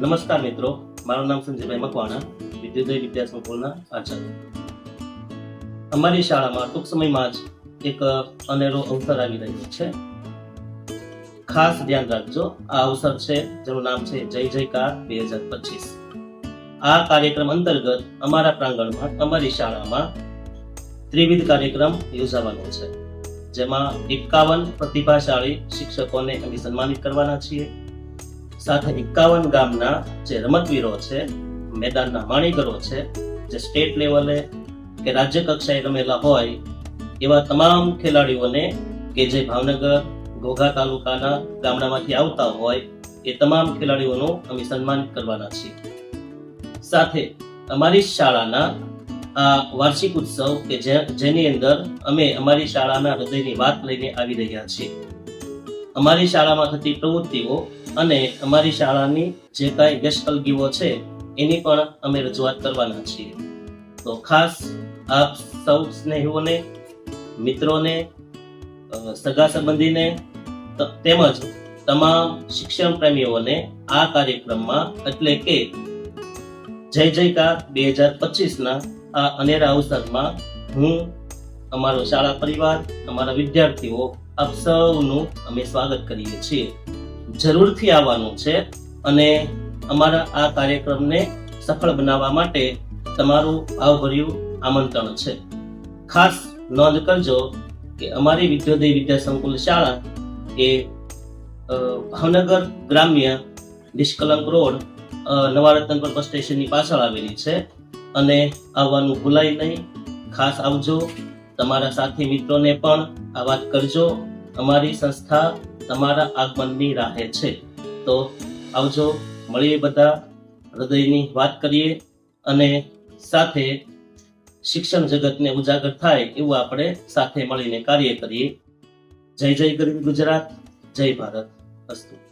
નમસ્કાર મિત્રો, મારું નામ સંજયભાઈ મકવાણા, વિદ્યોદય વિદ્યા સંકુલના આચાર્ય. અમારી શાળામાં ટૂંક સમયમાં જ એક અનેરો અવસર આવી રહ્યો છે. ખાસ ધ્યાન રાખજો, આ અવસર છે, જેનું નામ છે જય જયકાર બે હજાર પચીસ. આ કાર્યક્રમ અંતર્ગત અમારા પ્રાંગણમાં, અમારી શાળામાં ત્રિવિધ કાર્યક્રમ યોજાવાનો છે. જેમાં એકાવન પ્રતિભાશાળી શિક્ષકોને અમે સન્માનિત કરવાના છીએ. સાથે એકાવન ગામના જે રમતવીરો છે, મેદાનના માણીગરો છે, જે સ્ટેટ લેવલે કે રાજ્ય કક્ષાએ રમેલા હોય, એવા તમામ ખેલાડીઓને કે જે ભાવનગર, ઘોઘા તાલુકાના ગામડામાંથી આવતા હોય, એ તમામ ખેલાડીઓનું અમે સન્માન કરવાના છીએ. સાથે અમારી શાળાના આ વાર્ષિક ઉત્સવ કે જેની અંદર અમે અમારી શાળાના હૃદયની વાત લઈને આવી રહ્યા છીએ. અમારી શાળામાં થતી પ્રવૃત્તિઓ અને અમારી શાળાની જે કાંઈ ગેસ્ટલગીઓ છે, એની પણ અમે રજૂઆત કરવાના છીએ. તો ખાસ આપ સૌ સ્નેહીઓને, મિત્રોને સગા સંબંધીને તેમજ તમામ શિક્ષણ પ્રેમીઓને આ કાર્યક્રમમાં એટલે કે જય જયકાર બે હજાર પચીસના આ અનેરા અવસરમાં હું, અમારો શાળા પરિવાર, અમારા વિદ્યાર્થીઓ આપ સૌનું અમે સ્વાગત કરીએ છીએ. જરૂરથી આવવાનું છે અને અમારા આ કાર્યક્રમને સફળ બનાવવા માટે તમારું ભાવભર્યું આમંત્રણ છે. ખાસ નોંધ કરજો કે અમારી વિદ્યોદય વિદ્યા સંકુલ શાળા એ ભાવનગર ગ્રામ્ય નિષ્કલંક રોડ નવા રતનપર બસ સ્ટેશનની પાછળ આવેલી છે. અને આવવાનું ભૂલાય નહીં. ખાસ આવજો. તમારા સાથી મિત્રોને પણ આ વાત કરજો. અમારી સંસ્થા તમારા આગમનની રાહે છે. તો આવજો, મળીએ બધા હૃદયની વાત કરીએ અને સાથે શિક્ષણ જગતને ઉજાગર થાય એવું આપણે સાથે મળીને કાર્ય કરીએ. જય જય ગરવી ગુજરાત, જય ભારત અસ્તુ.